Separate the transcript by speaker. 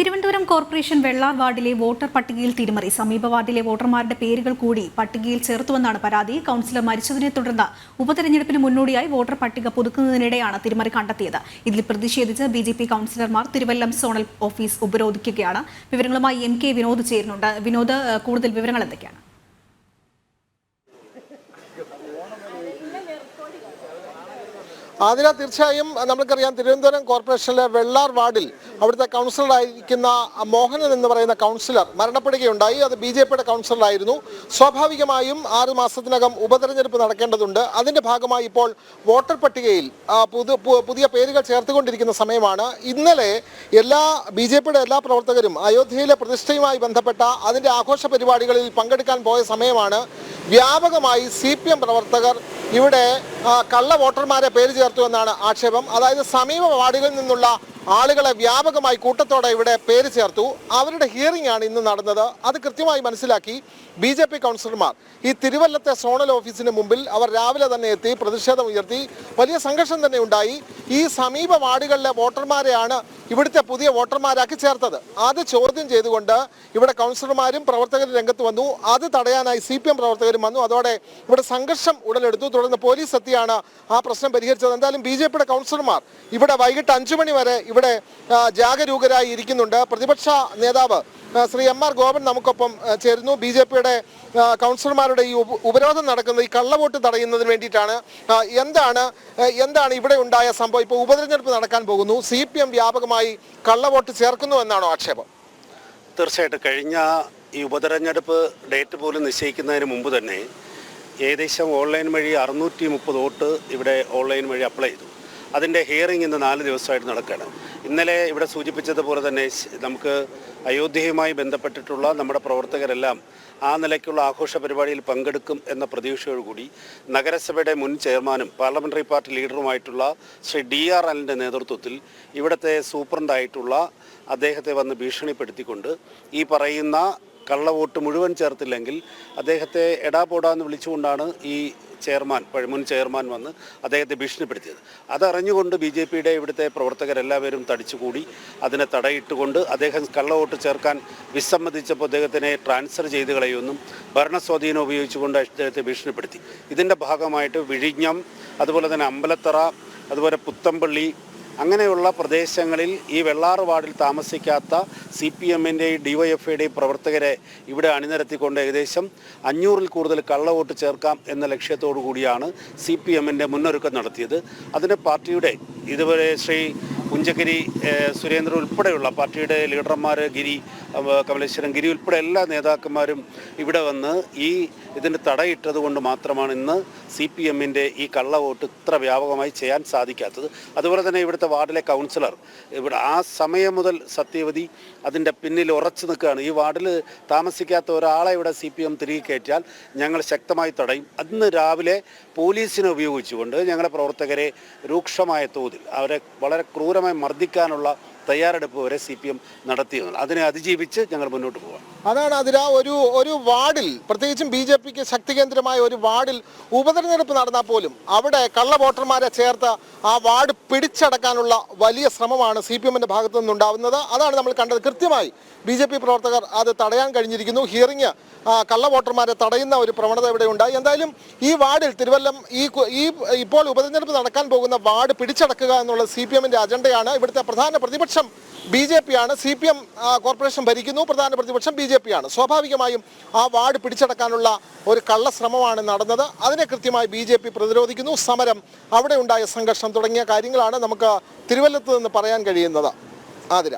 Speaker 1: Thiruvananthapuram corporation Vellar വാർഡിലെ voter പട്ടികയിൽ തിരിമറി. സമീപ വാർഡിലെ വോട്ടർമാരുടെ പേരുകൾ കൂടി പട്ടികയിൽ ചേർത്തുവെന്നാണ് പരാതി. കൗൺസിലർ മരിച്ചതിനെ തുടർന്ന് ഉപതെരഞ്ഞെടുപ്പിന് മുന്നോടിയായി വോട്ടർ പട്ടിക പുതുക്കുന്നതിനിടെയാണ് തിരിമറി കണ്ടെത്തിയത്. ഇതിൽ പ്രതിഷേധിച്ച് ബി ജെ പി കൗൺസിലർമാർ തിരുവല്ലം സോണൽ ഓഫീസ് ഉപരോധിക്കുകയാണ്. വിവരങ്ങളുമായി എം കെ വിനോദ് ചേരുന്നുണ്ട്. വിനോദ് കൂടുതൽ വിവരങ്ങൾ എന്തൊക്കെയാണ്?
Speaker 2: അതിനാ തീർച്ചയായും നമുക്കറിയാം തിരുവനന്തപുരം കോർപ്പറേഷനിലെ വെള്ളാർ വാർഡിൽ അവിടുത്തെ കൗൺസിലറായിരിക്കുന്ന മോഹനൻ എന്ന് പറയുന്ന കൗൺസിലർ മരണപ്പെടുകയുണ്ടായി. അത് ബി ജെ പിയുടെ കൗൺസിലറായിരുന്നു സ്വാഭാവികമായും ആറ് മാസത്തിനകം ഉപതെരഞ്ഞെടുപ്പ് നടക്കേണ്ടതുണ്ട്. അതിന്റെ ഭാഗമായി ഇപ്പോൾ വോട്ടർ പട്ടികയിൽ പുതു- പുതിയ പേരുകൾ ചേർത്തുകൊണ്ടിരിക്കുന്ന സമയമാണ്. ഇന്നലെ എല്ലാ ബി ജെ പിയുടെ എല്ലാ പ്രവർത്തകരും അയോധ്യയിലെ പ്രതിഷ്ഠയുമായി ബന്ധപ്പെട്ട അതിന്റെ ആഘോഷ പരിപാടികളിൽ പങ്കെടുക്കാൻ പോയ സമയമാണ് വ്യാപകമായി സി പി എം പ്രവർത്തകർ ഇവിടെ കള്ള വോട്ടർമാരെ പേര് ചേർത്തു എന്നാണ് ആക്ഷേപം. അതായത് സമീപ വാർഡുകളിൽ നിന്നുള്ള ആളുകളെ വ്യാപകമായി കൂട്ടത്തോടെ ഇവിടെ പേര് ചേർത്തു. അവരുടെ ഹിയറിംഗ് ആണ് ഇന്ന് നടന്നത്. അത് കൃത്യമായി മനസ്സിലാക്കി ബി ജെ പി കൗൺസിലർമാർ. ഈ തിരുവല്ലത്തെ സോണൽ ഓഫീസിന് മുമ്പിൽ അവർ രാവിലെ തന്നെ എത്തി പ്രതിഷേധം ഉയർത്തി. വലിയ സംഘർഷം തന്നെ ഉണ്ടായി. ഈ സമീപ വാർഡുകളിലെ വോട്ടർമാരെയാണ് ഇവിടുത്തെ പുതിയ വോട്ടർമാരാക്കി ചേർത്തത്. അത് ചോദ്യം ചെയ്തുകൊണ്ട് ഇവിടെ കൗൺസിലർമാരും പ്രവർത്തകരും രംഗത്ത് വന്നു. അത് തടയാനായി സി പ്രവർത്തകരും വന്നു. അതോടെ ഇവിടെ സംഘർഷം ഉടലെടുത്തു. തുടർന്ന് പോലീസ് എത്തിയാണ് ആ പ്രശ്നം പരിഹരിച്ചത്. എന്തായാലും ബി ജെ പിയുടെ കൗൺസിലർമാർ ഇവിടെ വൈകിട്ട് അഞ്ചു മണി വരെ ഇവിടെ ജാഗരൂകരായി ഇരിക്കുന്നുണ്ട്. പ്രതിപക്ഷ നേതാവ് ശ്രീ എം ആർ ഗോപൻ നമുക്കൊപ്പം ചേരുന്നു. ബി ജെ പിയുടെ കൗൺസിലർമാരുടെ ഈ ഉപ- ഉപരോധം നടക്കുന്നത് ഈ കള്ളവോട്ട് തടയുന്നതിന് വേണ്ടിയിട്ടാണ് എന്താണ് എന്താണ് ഇവിടെ ഉണ്ടായ സംഭവം? ഇപ്പോൾ ഉപതെരഞ്ഞെടുപ്പ് നടക്കാൻ പോകുന്നു. സി പി എം വ്യാപകമായി കള്ളവോട്ട് ചേർക്കുന്നു എന്നാണോ ആക്ഷേപം?
Speaker 3: തീർച്ചയായിട്ടും. കഴിഞ്ഞ ഈ ഉപതെരഞ്ഞെടുപ്പ് ഡേറ്റ് പോലും നിശ്ചയിക്കുന്നതിന് മുമ്പ് തന്നെ ഏകദേശം ഓൺലൈൻ വഴി അറുന്നൂറ്റി മുപ്പത് വോട്ട് ഇവിടെ ഓൺലൈൻ വഴി അപ്ലൈ ചെയ്തു. അതിന്റെ ഹിയറിംഗ് ഇന്ന് നാല് ദിവസമായിട്ട് നടക്കുകയാണ്. ഇന്നലെ ഇവിടെ സൂചിപ്പിച്ചതുപോലെ തന്നെ നമുക്ക് അയോധ്യയുമായി ബന്ധപ്പെട്ടിട്ടുള്ള നമ്മുടെ പ്രവർത്തകരെല്ലാം ആ നിലയ്ക്കുള്ള ആഘോഷ പരിപാടിയിൽ പങ്കെടുക്കും എന്ന പ്രതീക്ഷയോടുകൂടി നഗരസഭയുടെ മുൻ ചെയർമാനും പാർലമെന്ററി പാർട്ടി ലീഡറുമായിട്ടുള്ള ശ്രീ ഡി ആർ അലിന്റെ നേതൃത്വത്തിൽ ഇവിടുത്തെ സൂപ്രണ്ടായിട്ടുള്ള അദ്ദേഹത്തെ വന്ന് ഭീഷണിപ്പെടുത്തിക്കൊണ്ട് ഈ പറയുന്ന കള്ളവോട്ട് മുഴുവൻ ചേർത്തില്ലെങ്കിൽ അദ്ദേഹത്തെ എടാ പോടാന്ന് വിളിച്ചുകൊണ്ടാണ് ഈ ചെയർമാൻ മുൻ ചെയർമാൻ വന്ന് അദ്ദേഹത്തെ ഭീഷണിപ്പെടുത്തിയത്. അതറിഞ്ഞുകൊണ്ട് ബി ജെ പിയുടെ ഇവിടുത്തെ പ്രവർത്തകരെല്ലാവരും തടിച്ചുകൂടി അതിനെ തടയിട്ടുകൊണ്ട് അദ്ദേഹം കള്ളവോട്ട് ചേർക്കാൻ വിസമ്മതിച്ചപ്പോൾ അദ്ദേഹത്തിനെ ട്രാൻസ്ഫർ ചെയ്ത് കളയുമെന്നും ഭരണസ്വാധീനം ഉപയോഗിച്ചുകൊണ്ട് അദ്ദേഹത്തെ ഭീഷണിപ്പെടുത്തി. ഇതിന്റെ ഭാഗമായിട്ട് വിഴിഞ്ഞം അതുപോലെ തന്നെ അമ്പലത്തറ അതുപോലെ പുത്തമ്പള്ളി അങ്ങനെയുള്ള പ്രദേശങ്ങളിൽ ഈ വെള്ളാറ് വാർഡിൽ താമസിക്കാത്ത സി പി എമ്മിന്റെയും ഡി വൈ എഫ് ഐയുടെയും പ്രവർത്തകരെ ഇവിടെ അണിനിരത്തിക്കൊണ്ട് ഏകദേശം അഞ്ഞൂറിൽ കൂടുതൽ കള്ളവോട്ട് ചേർക്കാം എന്ന ലക്ഷ്യത്തോടു കൂടിയാണ് സി പി എമ്മിന്റെ മുന്നൊരുക്കം നടത്തിയത്. അതിന് പാർട്ടിയുടെ ഇതുവരെ ശ്രീ കുഞ്ചഗിരി സുരേന്ദ്രൻ ഉൾപ്പെടെയുള്ള പാർട്ടിയുടെ ലീഡർമാർ ഗിരി കമലേശ്വരൻ ഗിരി ഉൾപ്പെടെ എല്ലാ നേതാക്കന്മാരും ഇവിടെ വന്ന് ഈ ഇതിന് തടയിട്ടത് കൊണ്ട് മാത്രമാണ് ഇന്ന് സി പി എമ്മിന്റെ ഈ കള്ളവോട്ട് ഇത്ര വ്യാപകമായി ചെയ്യാൻ സാധിക്കാത്തത്. അതുപോലെ തന്നെ ഇവിടുത്തെ വാർഡിലെ കൗൺസിലർ ഇവിടെ ആ സമയം മുതൽ സത്യവതി അതിന്റെ പിന്നിൽ ഉറച്ചു നിൽക്കുകയാണ്. ഈ വാർഡിൽ താമസിക്കാത്ത ഒരാളെ ഇവിടെ സി പി എം തിരികെ കയറ്റിയാൽ ഞങ്ങൾ ശക്തമായി തടയും. അന്ന് രാവിലെ പോലീസിനെ ഉപയോഗിച്ചുകൊണ്ട് ഞങ്ങളുടെ പ്രവർത്തകരെ രൂക്ഷമായ തോതിൽ അവരെ വളരെ ക്രൂരമായി മർദ്ദിക്കാനുള്ള തയ്യാറെടുപ്പ് വരെ സി പി എം അതിനെ അതിജീവിച്ച് ഞങ്ങൾ മുന്നോട്ട് പോകാം
Speaker 2: അതാണ് അതിൽ ഒരു ഒരു വാർഡിൽ പ്രത്യേകിച്ചും ബി ജെ പിക്ക് ശക്തി കേന്ദ്രമായ ഒരു വാർഡിൽ ഉപതെരഞ്ഞെടുപ്പ് നടന്നാൽ പോലും അവിടെ കള്ള വോട്ടർമാരെ ചേർത്ത് ആ വാർഡ് പിടിച്ചടക്കാനുള്ള വലിയ ശ്രമമാണ് സി പി എമ്മിന്റെ ഭാഗത്തു നിന്നുണ്ടാവുന്നത്. അതാണ് നമ്മൾ കണ്ടത്. കൃത്യമായി ബി ജെ പി പ്രവർത്തകർ അത് തടയാൻ കഴിഞ്ഞിരിക്കുന്നു. ഹിയറിംഗ് കള്ള വോട്ടർമാരെ തടയുന്ന ഒരു പ്രവണത ഇവിടെ ഉണ്ടായി എന്തായാലും ഈ വാർഡിൽ തിരുവല്ലം ഈ ഈ ഇപ്പോൾ ഉപതെരഞ്ഞെടുപ്പ് നടക്കാൻ പോകുന്ന വാർഡ് പിടിച്ചടക്കുക എന്നുള്ള സി പി എമ്മിന്റെ അജണ്ടയാണ് ഇവിടുത്തെ പ്രധാന പ്രതിപക്ഷം ബി ജെ പി ആണ് സി പി എം കോർപ്പറേഷൻ ഭരിക്കുന്നു. പ്രധാന പ്രതിപക്ഷം ബി ജെ പി ആണ് സ്വാഭാവികമായും ആ വാർഡ് പിടിച്ചടക്കാനുള്ള ഒരു കള്ളശ്രമമാണ് നടന്നത്. അതിനെ കൃത്യമായി ബി ജെ പി പ്രതിരോധിക്കുന്നു. സമരം അവിടെ ഉണ്ടായ സംഘർഷം തുടങ്ങിയ കാര്യങ്ങളാണ് നമുക്ക് തിരുവല്ലത്ത് നിന്ന് പറയാൻ കഴിയുന്നത്. ആതിര.